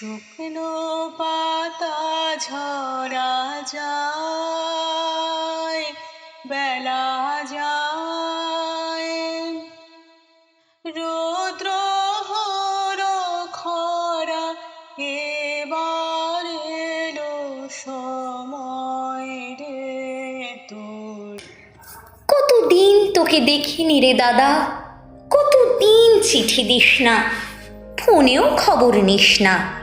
শুকনো পাতা ঝরা যায়, বেলা যায়। রৌদ্র হলো খরা, এবার এলো সময় রে তোর। কতদিন তোকে দেখিনি রে দাদা? কতদিন চিঠি দিস না? ফোনেও খবর নিস না।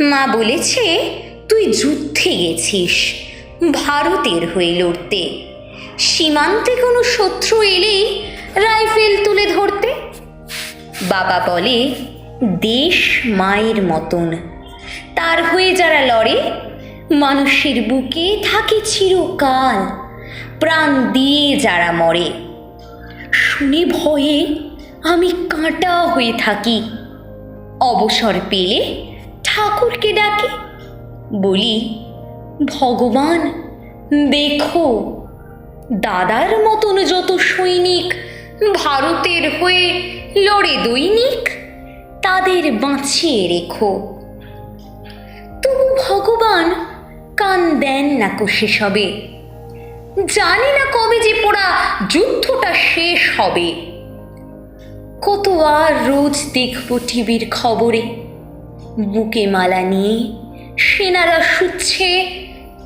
মা বলেছে, তুই যুদ্ধে গেছিস, ভারতের হয়ে লড়তে। সীমান্তে কোনো শত্রু এলেই রাইফেল তুলে ধরতে? বাবা বলে, দেশ মায়ের মতন। তার হয়ে যারা লড়ে, মানুষের বুকে থাকে চিরকাল, প্রাণ দিয়ে যারা মরে। শুনে ভয়ে আমি কাঁটা হয়ে থাকি। অবসর পেলে ঠাকুরকে ডাকি। বলি, ভগবান, দেখো, দাদার মতন যত সৈনিক ভারতের হয়ে লড়ে দৈনিক, তাদের বাঁচিয়ে রেখো। তবু ভগবান কান দেন না কোষে সবে জানি না কবে যে পোড়া যুদ্ধটা শেষ হবে। কত আর রোজ দেখব টিভির খবরে। বুকে মালা নিয়ে, সেনারা শুচ্ছে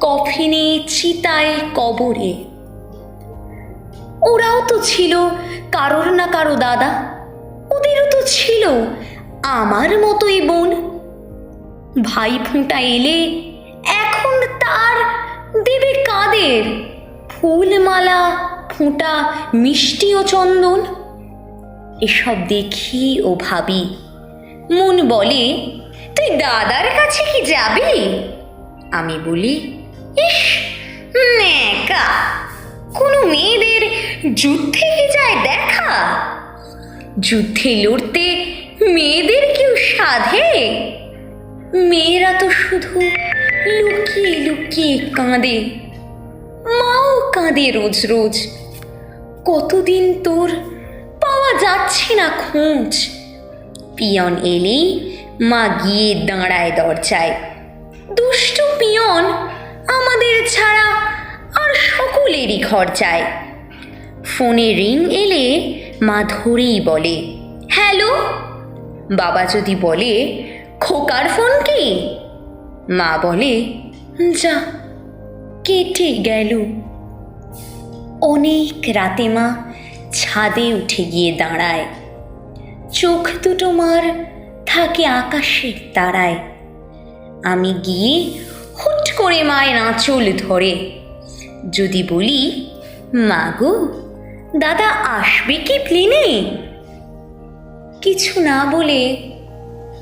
কফিনে চিতায় কবরে। ওরাও তো ছিল কারোর না কারও দাদা, ওদেরও তো ছিল আমার মতোই বোন। ভাই ফোঁটা এলে এখন তার দেবে কাদের? ফুলমালা, ফোঁটা, মিষ্টি ও চন্দন। এসব দেখি ও ভাবি, মন বলে তুই দাদার কাছে কি যাবি? আমি বলি, ইস ন্যাকা কোনো মেয়েদের যুদ্ধে কি যায় দেখা? যুদ্ধে লড়তে মেয়েদের কেউ সাধে? মেয়েরা তো শুধু লুকিয়ে লুকিয়ে কাঁদে, মাও কাঁদে রোজ রোজ। কতদিন তোর পাওয়া যাচ্ছে না খোঁজ? পিয়ন এলেই মা গিয়ে দাঁড়ায় দরজায়। দুষ্টু পিয়ন আমাদের ছাড়া আর সকলেরই ঘর যায় ফোনে রিং এলে মা ধরেই বলে, হ্যালো? বাবা যদি বলে, খোকার ফোন কি? মা বলে, যা, কেটে গেল। অনেক রাতে মা ছাদে উঠে গিয়ে দাঁড়ায়। চোখ দুটো মার থাকে আকাশের তারায়। আমি গিয়ে হুট করে মায়ের আঁচল ধরে। যদি বলি, মা গো, দাদা আসবে কি প্লেনে? কিছু না বলে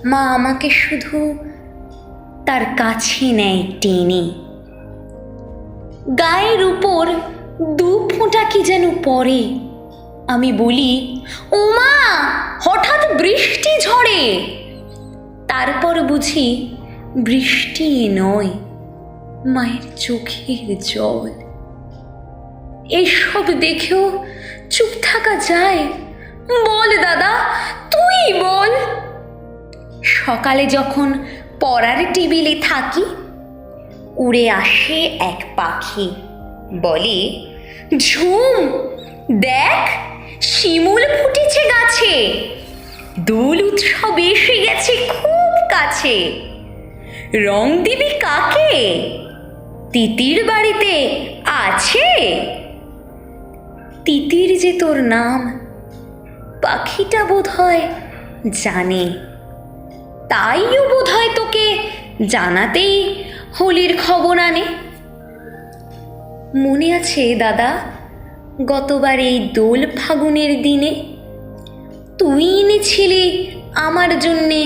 মা আমাকে শুধু তার কাছে নেয় টেনে। গায়ের উপর দু ফোঁটা কি যেন পড়ে। আমি বলি, ওমা, হঠাৎ বৃষ্টি ঝড়ে তারপর বুঝি বৃষ্টি নয়, মায়ের চোখের জল। এসব দেখেও চুপ থাকা যায়? বল দাদা, তুই বল। সকালে যখন পড়ার টেবিলে থাকি, উড়ে আসে এক পাখি। বলে, ঝুম, দেখ, শিমুল ফুটেছে গাছে। দোল উৎসব এসে গেছে খুব। কাছে। রং দিবি কাকে? তিতির বাড়িতে আছে? তিতির যে তোর নাম, পাখিটা বোধ হয় জানে। তাইও বোধ হয় তোকে জানাতেই হোলির খবর আনে। মনে আছে দাদা, গতবার এই দোল ফাগুনের দিনে তুই এনেছিলি আমার জন্যে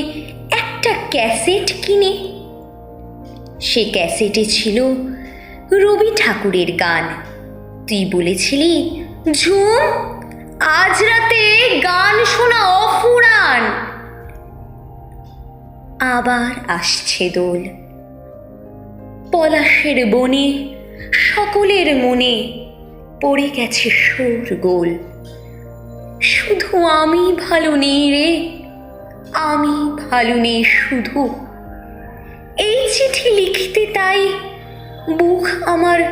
একটা ক্যাসেট কিনে। সে ক্যাসেটে ছিল রবি ঠাকুরের গান। তুই বলেছিলি, ঝুম, আজ রাতে গান শোনা অফুরান। আবার আসছে দোল। পলাশের বনে, সকলের মনে পড়ে গেছে সুর গোল। শুধু আমি ভালো নেই রে আমি ভালো নেই শুধু। এই চিঠি লিখতে তাই বুক আমার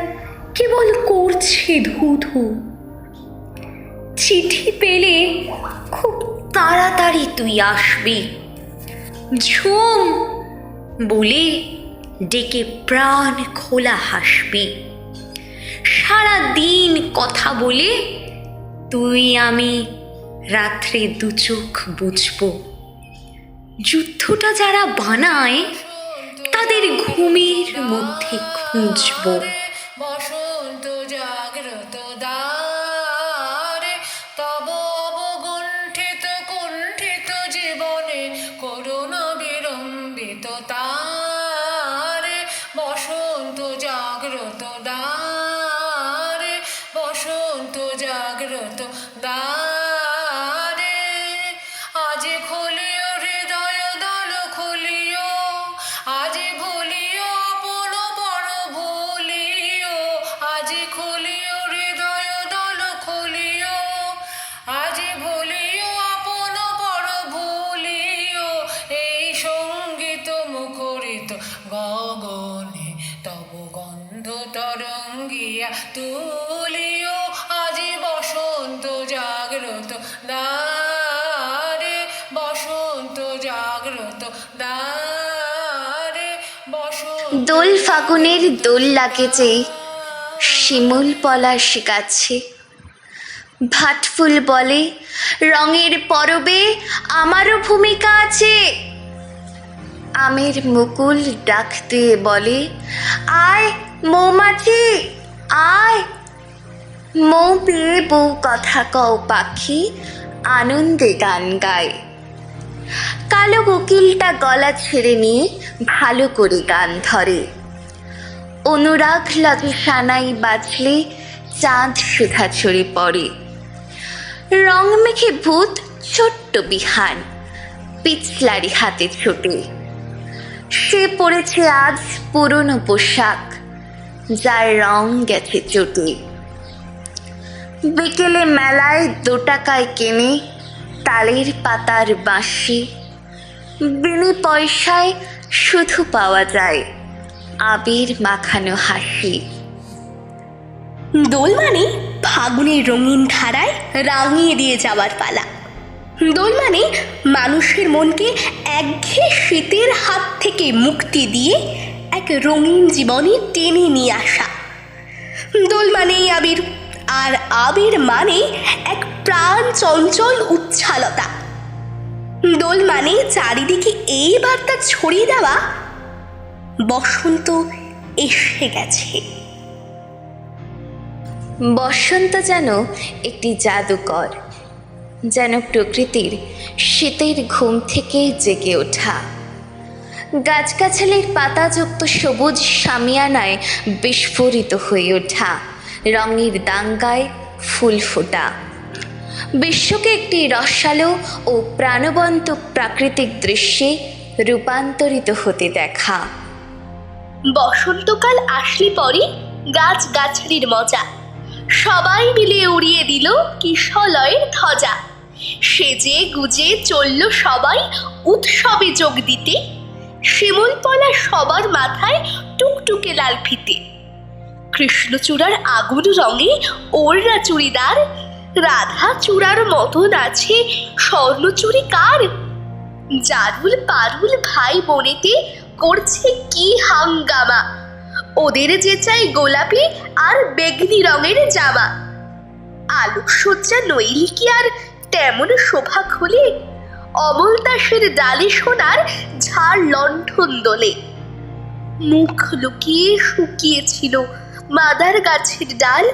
কেবল করছে ধু ধু চিঠি পেলে খুব তাড়াতাড়ি তুই আসবি। ঝুম বলে ডেকে প্রাণ খোলা হাসবি। সারা দিন কথা বলে তুই আমি রাত্রে দু চোখ বুঝব। যুদ্ধটা যারা বানায় তাদের ঘুমের মধ্যে খুঁজবো। দোল ফাগুনের দোল লাগেছে শিমুল পলাশ গাছে। ভাটফুল বলে, রঙের পরবে আমারও ভূমিকা আছে। আমের মুকুল ডাক দিয়ে বলে, আয় মৌমাছি, আয়। মৌ পেয়ে বউ কথা কও পাখি, আনন্দে গান গায়। কালো কোকিলটা গলা ছেড়ে নিয়ে ভালো করে গান ধরে। অনুরাগ লাগে সানাই বাজলে চাঁদ সুধা ছড়ে পড়ে। রং মেখে ভূত, ছোট্ট বিহান, পিছলারি হাতে ছোটে। সে পড়েছে আজ পুরনো পোশাক, যার রং গেছে চোটে। বিকেলে মেলায় দু টাকায় কেনে তালের পাতার বাঁশি। বিনি পয়সায় শুধু পাওয়া যায় আবির মাখানো হাসি। দোল মানে ফাগুনের রঙিন ধারায় রাঙিয়ে দিয়ে যাওয়ার পালা। দোল মানে মানুষের মনকে একঘেয়ে শীতের হাত থেকে মুক্তি দিয়ে এক রঙিন জীবনে টেনে নিয়ে আসা। দোল মানেই আবির, আর আবির মানে এক প্রাণ চঞ্চল উচ্ছালতা। দোল মানে চারিদিকে এই বার্তা ছড়িয়ে দেওয়া, বসন্ত এসে গেছে। বসন্ত যেন একটি জাদুকর, যেন প্রকৃতির শীতের ঘুম থেকে জেগে ওঠা। গাছগাছালির পাতাযুক্ত সবুজ সামিয়ানায় বিস্ফোরিত হয়ে ওঠা। রঙের দাঙ্গায় ফুল ফোটা। বিশ্বকে একটি রসালো ও প্রাণবন্ত প্রাকৃতিক দৃশ্যে রূপান্তরিত হতে দেখা। বসন্তকাল আসলে পরে গাছ গাছড়ির মজা। সবাই মিলে উড়িয়ে দিল কিশলয়ের ধ্বজা। সেজে গুজে চলল সবাই উৎসবে যোগ দিতে। শিমুল পলা সবার মাথায় টুকটুকে লাল ফিতে। কৃষ্ণচূড়ার আগুন রঙে ওররা চুড়িদার রাধা চূড়ার মতন আছে। স্বর্ণচুরি কার? জারুল পারুল ভাই বোনেতে করছে কি হাঙ্গামা? ওদের যে চাই গোলাপি আর বেগনি রঙের জামা। আলোকসজ্জা নইলে কি আর তেমন শোভা খোলে? অমল দাসের ডালে সোনার ঝাড় লণ্ঠন দোলে। মুখ লুকিয়ে শুকিয়েছিল মাদার গাছের ডাল।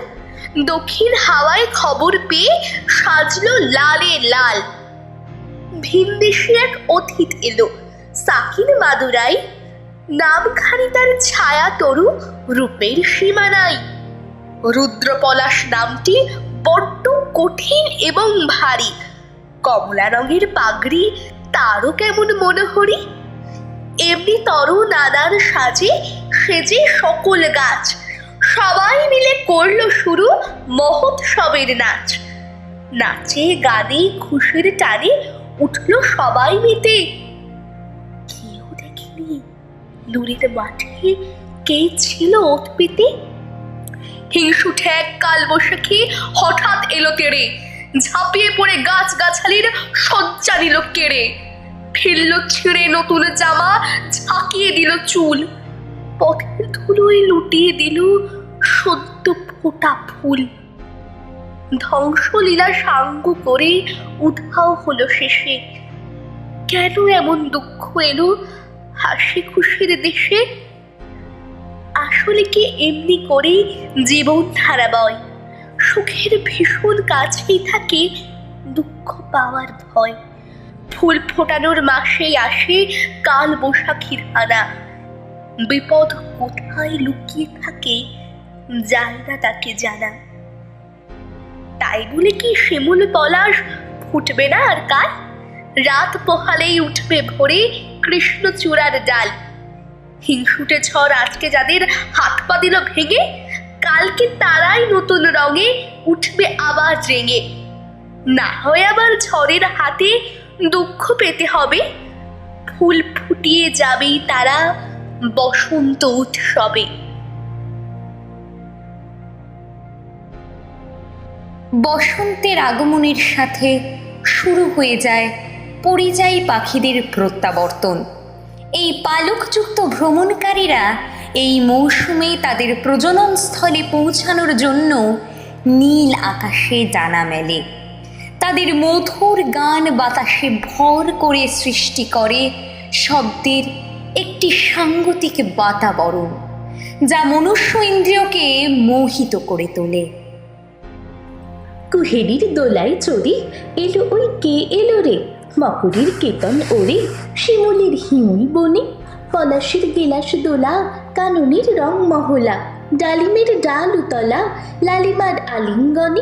দক্ষিণ হাওয়ায় খবর পেয়ে সাজলো লালে লাল। ভিনদেশি এক অতীত এলো। সাকিন মাদুরাই নামখানি তার ছায়া তরু রূপের সীমা নাই রুদ্রপলাশ নামটি বড্ড কঠিন এবং ভারী। কমলা রঙের পাগড়ি তারও কেমন মনোহরি। এমনি তরু নানার সাজে সেজে সকল গাছ। সবাই মিলে করল শুরু মহোৎসবের নাচ। নাচে গানে খুশির টানে উঠল সবাই মেতে কেউ দেখেনি লুরির মাঠে কে ছিল ওত পেতে? হিংসুটে এক কাল বৈশাখী হঠাৎ এলো তেড়ে। ঝাঁপিয়ে পড়ে গাছ গাছালির সজ্জা নিল কেড়ে ফিরল ছিঁড়ে নতুন জামা, ঝাঁকিয়ে দিল চুল। পথের ধুলোয় লুটিয়ে দিল সদ্য ফোটা ফুল। ধ্বংসলীলা সাঙ্গ করে উধাও হলো শেষে। কেন এমন দুঃখ এলো হাসি খুশির দেশে? আসলে কি এমনি করেই জীবন ধারা বয় সুখের ভীষণ কাছেই থাকে দুঃখ পাওয়ার ভয়। ফুল ফোটানোর মাসেই আসে কাল বৈশাখীর হানা বিপদ কোথায় লুকিয়ে থাকে যায় না তাকে জানা তাই বলে কি শিমুল পলাশ ফুটবে না আর কাল? রাত পোহালেই উঠবে ভোরে কৃষ্ণচূড়ার ডাল। হিংসুটে ঝড় আজকে যাদের হাত পা দিল ভেঙে, কালকে তারাই নতুন রঙে উঠবে আবার রেঙে। না হয় আবার ঝড়ের হাতে দুঃখ পেতে হবে। ফুল ফুটিয়ে যাবেই তারা বসন্ত উৎসবে। বসন্তের আগমনের সাথে শুরু হয়ে যায় পরিযায়ী পাখিদের প্রত্যাবর্তন। এই পালকযুক্ত ভ্রমণকারীরা এই মৌসুমে তাদের প্রজনন স্থলে পৌঁছানোর জন্য নীল আকাশে জানা মেলে। তাদের মধুর গান বাতাসে ভর করে সৃষ্টি করে শব্দের একটি সাংগতিক বাতাবরণ, যা মনুষ্য ইন্দ্রিয়কে মোহিত করে তোলে। কুহেরির দোলায় চড়ি এলো ওই কে এলো রে? মকরির কেতন ওরে? শিমুলের হিমুল বনে? পলাশের গেলাস দোলা? কাননের রং মহলা? ডালিমের ডাল উতলা? লালিমার আলিঙ্গনে?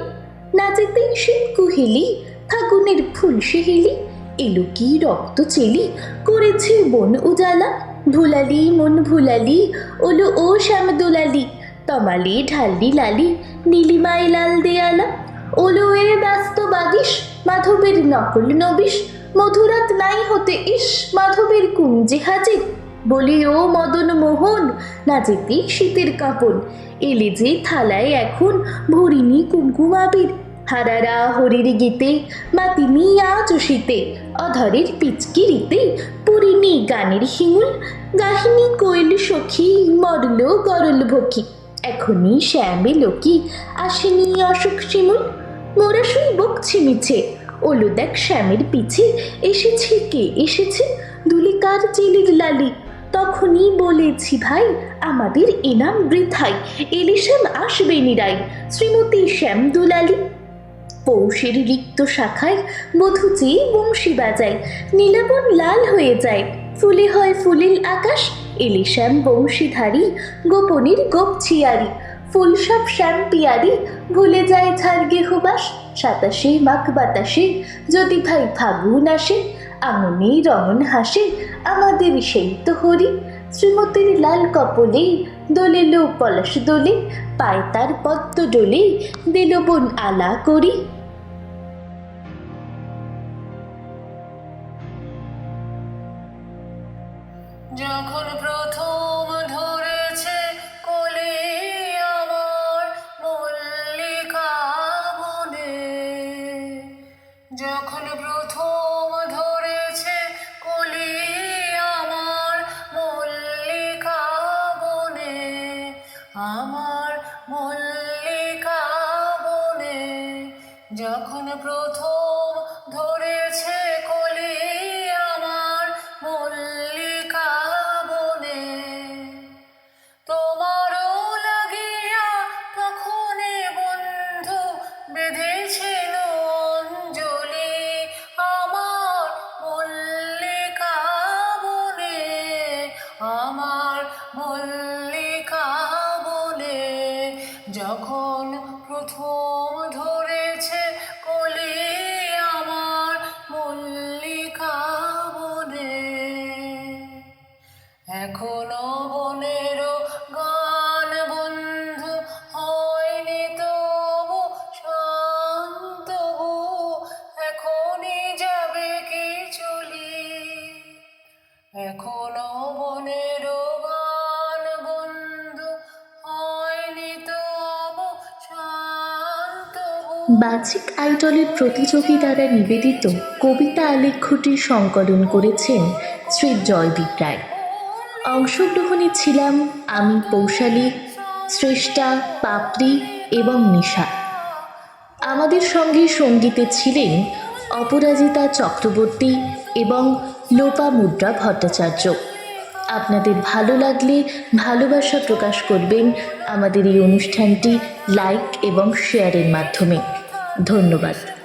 নাচেতে শীত কুহেলি? ফাগুনের ফুল সেহেলি? এলো কি রক্ত চেলি? করেছে বন উজালা। ভুলালি মন ভুলালি, ওলো ও শ্যাম দোলালি। তমালি ঢাললি লালি নীলিমায় লাল দেয়ালা। ওলো এ ব্যস্ত বাগিস, মাধবের নকল নবিস মধুরাত নাই হতে ইস, মাধবের কুঞ্জে হাজির? বলি, ও মদন মোহন, না যেতে শীতের কাপন। এলে যে থালায় এখন ভরিনি কুমকুম আবির। হারারা হরির গীতে মাতিনি আজ শীতে অধরের পিচকিরিতে পুরিনি গানের হিঙুল গাহিনী কোয়েল সখী, মরল গরল ভকি এখনই শ্যামে লোকি, আসেনি অসুখ শিমুল। মোরা শুই বকছি মিছে, ওলো দেখ শ্যামের পিছে, এসেছে কে এসেছে? দুলিকার চিলির লালি, তখনই বলেছি ভাই, আমাদের এনাম বৃথাই এলে শ্যাম আসবে নিরাই। শ্রীমতী শ্যাম দুলালি পৌষের রিক্ত শাখায় মধু চেয়ে বংশী বাজায়, নীলাবন লাল হয়ে যায়। ফুলে হয় ফুলিল আকাশ এলে শ্যাম বংশীধারী, গোপনের গোপ ছিয়ারি। ফুল সব শ্যাম পিয়ারি, ভুলে যায় ঝাড় গেহবাস সাতাশে মাঘ বাতাসে যদি ভাই ফাগুন আসে, আঙনে রঙন হাসে আমাদের সেই তো হরি। শ্রীমতীর লাল কপলে দোলে লো পলাশ দোলে, পায় তার পদ্ম ডোলে, দিল বোন আলা করি। এখনও বাচিক আইডলের প্রতিযোগিতারা নিবেদিত কবিতা আলেখ্যটি সংকলন করেছেন শ্রী জয়দীপ রায়। অংশগ্রহণে ছিলাম আমি পৌশালী শ্রেষ্ঠা পাপড়ি এবং নিশা। আমাদের সঙ্গে সঙ্গীতে ছিলেন অপরাজিতা চক্রবর্তী এবং লোপামুদ্রা ভট্টাচার্য। আপনাদের ভালো লাগলে ভালোবাসা প্রকাশ করবেন আমাদের এই অনুষ্ঠানটি লাইক এবং শেয়ারের মাধ্যমে। ধন্যবাদ।